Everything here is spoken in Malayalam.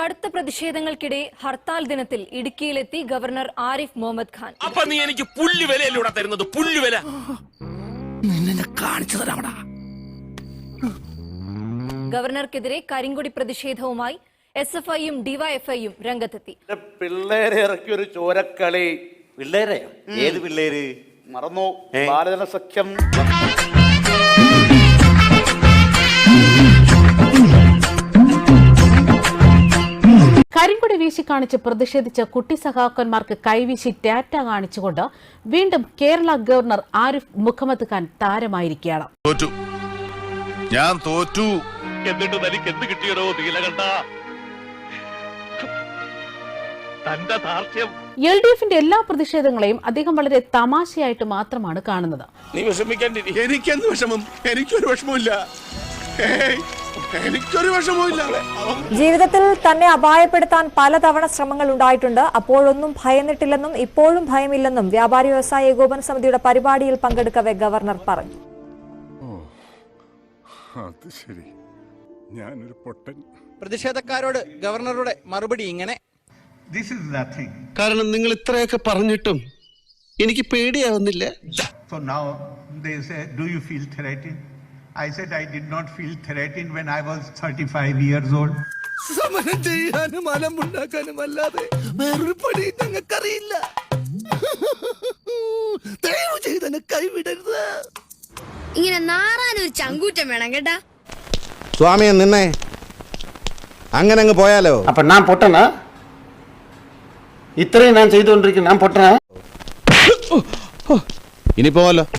കടുത്ത പ്രതിഷേധങ്ങൾക്കിടെ ഹർത്താൽ ദിനത്തിൽ ഇടുക്കിയിലെത്തി ഗവർണർ ആരിഫ് മുഹമ്മദ് ഖാൻ. അപ്പൊ നീ എനിക്ക് പുല്ലുവിലൂടെ തരുന്നത്? പുല്ലുവില നിന്നെ കാണിച്ചു തരാമടാ. ഗവർണർക്കെതിരെ കരിങ്കൊടി പ്രതിഷേധവുമായി എസ് എഫ് ഐയും ഡിവൈഎഫ്ഐയും രംഗത്തെത്തി. പിള്ളേരെ ഇറക്കി ഒരു ചോരക്കളി. പിള്ളേരെ ഏത് പിള്ളേര്? മറന്നു. ബാലജന സഖ്യം. കരിങ്കൊടി വീശി കാണിച്ച് പ്രതിഷേധിച്ച കുട്ടി സഖാക്കന്മാർക്ക് കൈവീശി ടാറ്റ കാണിച്ചുകൊണ്ട് വീണ്ടും കേരള ഗവർണർ ആരിഫ് മുഹമ്മദ് ഖാൻ താരമായിരിക്കുകയാണ്. ഞാൻ തോറ്റു. എന്നിട്ട് തനിക്ക് എന്ത് കിട്ടിയടോ നീലകണ്ഠ തന്റെ ധാർഷ്ട്യം. എൽ ഡി എഫിന്റെ എല്ലാ പ്രതിഷേധങ്ങളെയും അദ്ദേഹം വളരെ തമാശയായിട്ട് മാത്രമാണ് കാണുന്നത്. നീ വിഷമിക്കേണ്ടി എനിക്കെന്ത് വിഷമം? എനിക്കൊരു വിഷമമില്ല എനിക്കൊരു വിഷമമില്ല ജീവിതത്തിൽ തന്നെ അപായപ്പെടുത്താൻ പലതവണ ശ്രമങ്ങൾ ഉണ്ടായിട്ടുണ്ട്. അപ്പോഴൊന്നും ഭയന്നിട്ടില്ലെന്നും ഇപ്പോഴും ഭയമില്ലെന്നും വ്യാപാരി വ്യവസായ ഏകോപന സമിതിയുടെ പരിപാടിയിൽ പങ്കെടുക്കവെ ഗവർണർ പറഞ്ഞു. അത് ശരി. ഞാനൊരു പൊട്ടൻ. പ്രതിഷേധക്കാരോട് ഗവർണറുടെ മറുപടി ഇങ്ങനെ. Nothing. കാരണം നിങ്ങൾ ഇത്രയൊക്കെ പറഞ്ഞിട്ടും എനിക്ക് പേടിയാവുന്നില്ല. Now they say do you feel? I said, I did not feel threatened when I was 35 years old. സമരം ചെയ്യാനും അലമുണ്ടാക്കാനും അല്ലാതെ വേറൊരു പണി ഞങ്ങൾക്കറിയില്ല. ദയവ് ചെയ്ത് എന്നെ കൈവിടരുത്. ഇങ്ങനെ നാറാനൊരു ചങ്കൂറ്റം വേണം കേട്ടാ. സ്വാമിയെ നിന്നെ അങ്ങനെ അങ്ങ് പോയാലോ? അപ്പൊ ഞാൻ പൊട്ടനാ? ഇത്രയും ഞാൻ ചെയ്തുകൊണ്ടിരിക്കുന്നു ഞാൻ പൊട്ടനാ? ഇനി പോവല്ലോ